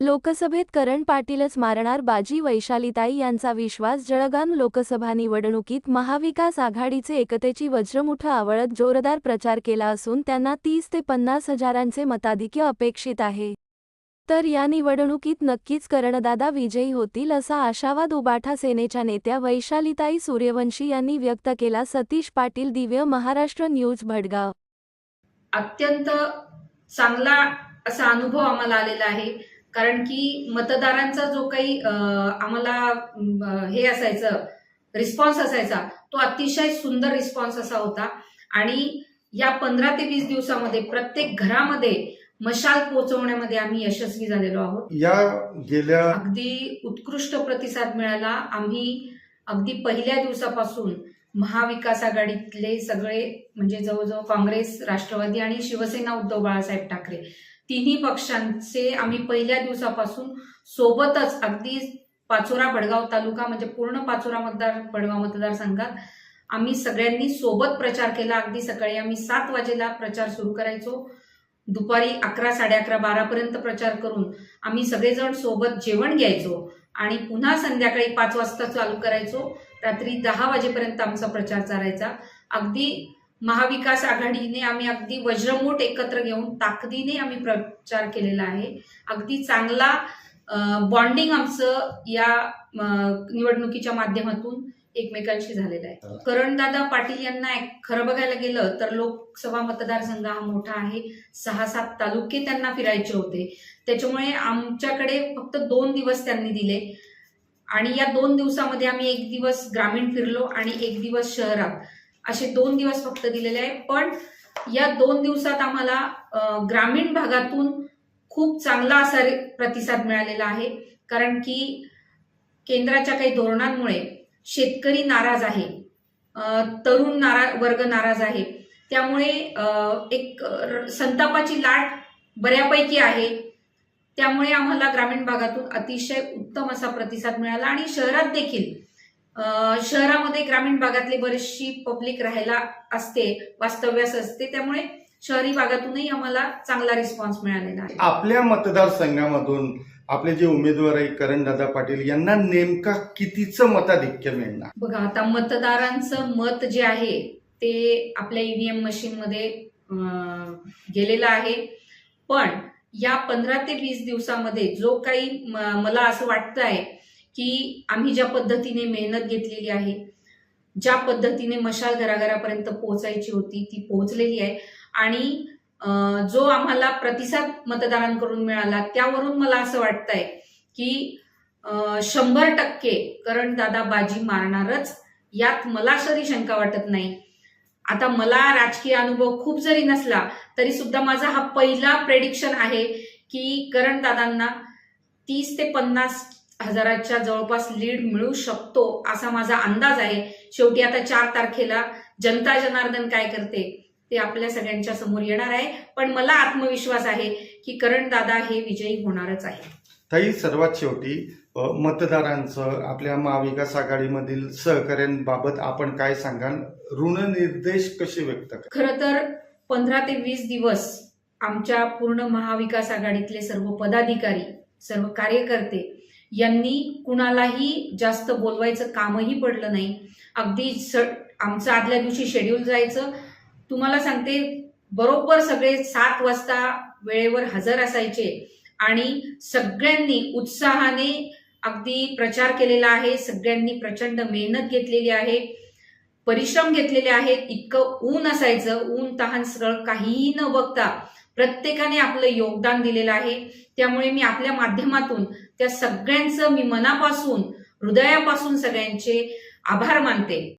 लोकसभेत करण पाटीलच मारणार बाजी वैशालीताई यांचा विश्वास जळगाव लोकसभा निवडणुकीत महाविकास आघाडीचे एकतेची वज्रमुठ आवळत जोरदार प्रचार केला असून त्यांना तीस ते पन्नास हजारांचे मताधिक्य अपेक्षित आहे. तर या निवडणुकीत नक्कीच करणदादा विजयी होतील असा आशावाद उबाठा सेनेच्या नेत्या वैशालीताई सूर्यवंशी यांनी व्यक्त केला सतीश पाटील दिव्य महाराष्ट्र न्यूज भडगाव. अत्यंत चांगला असा अनुभव आम्हाला आलेला आहे. कारण की मतदारांचा जो काही आम्हाला हे असायचं रिस्पॉन्स असायचा तो अतिशय सुंदर रिस्पॉन्स असा होता. आणि या पंधरा ते वीस दिवसामध्ये प्रत्येक घरामध्ये मशाल पोहोचवण्यामध्ये आम्ही यशस्वी झालेलो आहोत. या गेल्या अगदी उत्कृष्ट प्रतिसाद मिळाला. आम्ही अगदी पहिल्या दिवसापासून महाविकास आघाडीतले सगळे म्हणजे जवळजवळ काँग्रेस राष्ट्रवादी आणि शिवसेना उद्धव बाळासाहेब ठाकरे तिन्ही पक्षांचे आम्ही पहिल्या दिवसापासून सोबतच अगदी पाचोरा भडगाव तालुका म्हणजे पूर्ण पाचोरा मतदार बडगाव मतदारसंघात आम्ही सगळ्यांनी सोबत प्रचार केला. अगदी सकाळी आम्ही सात वाजेला प्रचार सुरू करायचो. दुपारी अकरा साडे अकरा बारापर्यंत प्रचार करून आम्ही सगळेजण सोबत जेवण घ्यायचो आणि पुन्हा संध्याकाळी पाच वाजता चालू करायचो. रात्री दहा वाजेपर्यंत आमचा प्रचार चालायचा. अगदी महाविकास आघाडीने आम्ही अगदी वज्रमूठ एकत्र घेऊन ताकदीने आम्ही प्रचार केलेला आहे. अगदी चांगला बॉन्डिंग आमचं या निवडणुकीच्या माध्यमातून एकमेकांशी झालेलं आहे. करणदादा पाटील यांना खरं बघायला गेलं तर लोकसभा मतदारसंघ हा मोठा आहे. सहा सात तालुके त्यांना फिरायचे होते. त्याच्यामुळे आमच्याकडे फक्त दोन दिवस त्यांनी दिले. आणि या दोन दिवसामध्ये आम्ही एक दिवस ग्रामीण फिरलो आणि एक दिवस शहरात. असे दोन दिवस फक्त दिलेले आहे. पण या दोन दिवसात आम्हाला ग्रामीण भागातून खूप चांगला असा प्रतिसाद मिळालेला आहे. कारण की केंद्राच्या काही धोरणांमुळे शेतकरी नाराज आहे. तरुण नारा वर्ग नाराज आहे. त्यामुळे एक संतापाची लाट बऱ्यापैकी आहे. त्यामुळे आम्हाला ग्रामीण भागातून अतिशय उत्तम असा प्रतिसाद मिळाला आणि शहरात देखील शहरामध्ये ग्रामीण भागातली बरीचशी पब्लिक राहायला असते वास्तव्यास असते. त्यामुळे शहरी भागातूनही आम्हाला चांगला रिस्पॉन्स मिळालेला आहे. आपल्या मतदारसंघामधून आपले जे उमेदवार आहे करणदादा पाटील यांना नेमका कितीचं मताधिक्य मिळणार? बघा आता मतदारांचं मत जे आहे ते आपल्या ईव्हीएम मशीनमध्ये अं, गेलेलं आहे. पण या पंधरा ते वीस दिवसामध्ये जो काही मला असं वाटतं आहे की आम्ही ज्या पद्धतीने मेहनत घेतलेली आहे ज्या पद्धतीने मशाल घराघरापर्यंत पोहोचायची होती ती पोहोचलेली आहे. आणि जो आम्हाला प्रतिसाद मतदारांकडून मिळाला त्यावरून मला असं वाटतंय की शंभर टक्के करण दादा बाजी मारणारच. यात मला तरी शंका वाटत नाही. आता मला राजकीय अनुभव खूप जरी नसला तरी सुद्धा माझा हा पहिला प्रेडिक्शन आहे की करण दादांना तीस ते पन्नास हजाराच्या जवळपास लीड मिळू शकतो असा माझा अंदाज आहे. शेवटी आता चार तारखेला जनता जनार्दन काय करते ते आपल्या सगळ्यांच्या समोर येणार आहे. पण मला आत्मविश्वास आहे की करण दादा हे विजयी होणारच आहे ताई सर्वात शेवटी मतदारांचं आपल्या महाविकास आघाडीमधील सहकार्यांबाबत आपण काय सांगाल? ऋणनिर्देश कसे व्यक्त खरं तर पंधरा ते वीस दिवस आमच्या पूर्ण महाविकास आघाडीतले सर्व पदाधिकारी सर्व कार्यकर्ते यांनी कुणालाही जास्त बोलवायचं कामही पडलं नाही. अगदी स आमचं आदल्या दिवशी शेड्यूल जायचं. तुम्हाला सांगते बरोबर सगळे सात वाजता वेळेवर हजर असायचे आणि सगळ्यांनी उत्साहाने अगदी प्रचार केलेला आहे. सगळ्यांनी प्रचंड मेहनत घेतलेली आहे. परिश्रम घेतलेले आहेत. इतकं ऊन असायचं. ऊन तहान सगळं काहीही न बघता प्रत्येकाने आपलं योगदान दिलेलं आहे. त्यामुळे मी आपल्या माध्यमातून त्या सगळ्यांचं मी मनापासून हृदयापासून सगळ्यांचे आभार मानते.